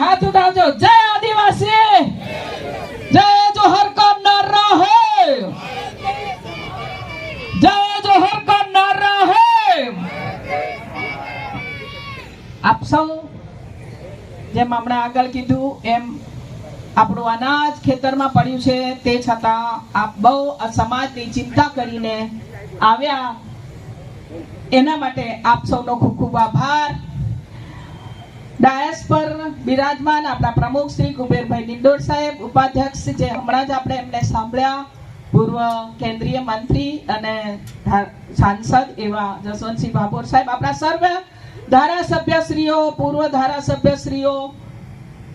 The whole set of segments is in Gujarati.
હાથ ઉઠાવજો. જય આદિવાસી! જય જોહર કા હે જય જોહર કા હે આપ સૌ જેમ હમણાં આગળ કીધું, એમ આપણું અનાજ ખેતરમાં પડ્યું છે, તે છતાં આપ બહુ સમાજની ચિંતા કરીને આવ્યા. એના માટે આપ સૌનો ખૂબ ખૂબ આભાર. ડાયસ પર બિરાજમાન આપણા પ્રમુખ શ્રી કુબેરભાઈ નિંદોર સાહેબ, ઉપાધ્યક્ષ જે હમણાં જ આપણે એમને સાંભળ્યા, પૂર્વ કેન્દ્રીય મંત્રી અને સાંસદ એવા જસવંતસિંહ ભાભોર સાહેબ. આપણા સર્વ ધારાસભ્યશ્રીઓ, પૂર્વ ધારાસભ્યશ્રીઓ,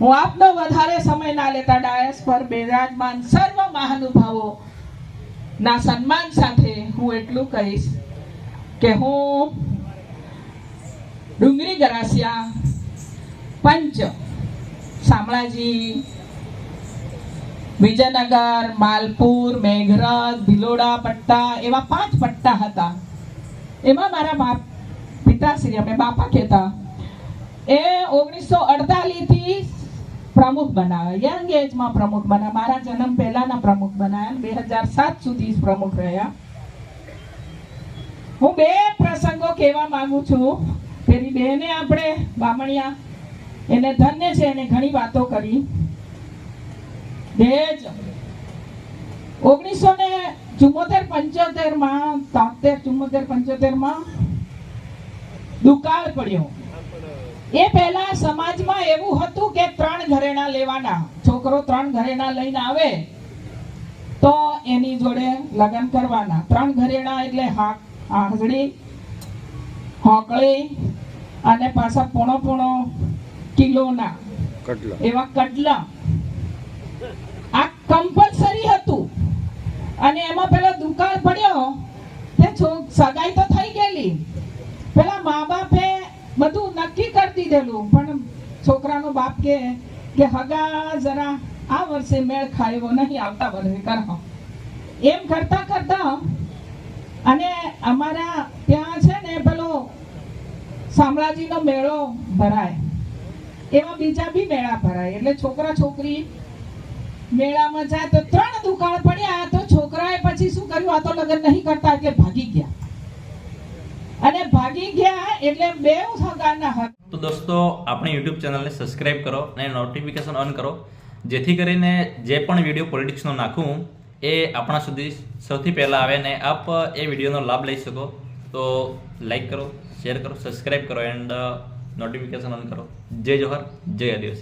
હું આપનો વધારે સમય ના લેતા ડાયસ પર બિરાજમાન સર્વ મહાનુભાવો ના સન્માન સાથે હું એટલું કહીશ કે હું ડુંગરી ગરાસિયા પંચ શામળાજી, વિજયનગર, માલપુર, મેઘરજ, ભિલોડા, પટ્ટા, એવા પાંચ પટ્ટા હતા. એમાં મારા બાપ, પિતાશ્રી અમે બાપા કહેતા, એ ઓગણીસો અડતાલીસથી પ્રમુખ બનાવ્યા યંગ એજમાં પ્રમુખ બનાવ્યા મારા જન્મ પહેલાના પ્રમુખ બનાવ્યા બે હજાર સાત સુધી પ્રમુખ રહ્યા. હું બે પ્રસંગો કહેવા માંગુ છું. પેલી બેને આપણે બામણિયા એને ધન્ય છે એને ઘણી વાતો કરી. બેજ. ઓગણીસો ને ચુમ્મોતેર પંચોતેરમાં તોતેર ચુમ્મોતેર પંચોતેરમાં દુકાળ પડ્યો. એ પહેલા સમાજમાં એવું હતું કે ત્રણ ઘરેણા લેવાના, છોકરો ત્રણ ઘરેણા લઈને આવે તો એની જોડે લગ્ન કરવાના. ત્રણ ઘરેણા એટલે હાક, આંગળી, હોકળી અને પાછા પોણો પોણો કિલોના. એવા કડલા આ કમ્પલસરી હતું. અને એમાં પેલો દુકાળ પડ્યો. તે સગાઈ તો થઈ ગયેલી. પેલા મા બાપે બધું નક્કી કરી દીધેલું. પણ છોકરાનો બાપ કે કે હગા જરા આ વર્ષે મેળ ખાયો નહીં આવતા વર્ષે કરો એમ કરતા કરતા અને અમારા ત્યાં છે ને પેલો શામળાજીનો મેળો ભરાય. એવા બીજા બી મેળા ભરાય. એટલે છોકરા છોકરી મેળામાં જાય તો ત્રણ દુકાળ પડ્યા તો છોકરાએ પછી શું કર્યું? આ તો લગ્ન નહીં કરતા, એટલે ભાગી ગયા. અને ભાગી ગયા એટલે બે સગાના હતા તો દોસ્તો, આપણી યુટ્યુબ ચેનલને સબસ્ક્રાઇબ કરો અને નોટિફિકેશન ઓન કરો. જેથી કરીને જે પણ વીડિયો પોલિટિક્સનો નાખું, એ આપણા સુધી સૌથી પહેલાં આવે ને આપ એ વિડીયોનો લાભ લઈ શકો. તો લાઈક કરો શેર કરો સબસ્ક્રાઇબ કરો એન્ડ નોટિફિકેશન ઓન કરો. જય જોહર જય આદિવાસી.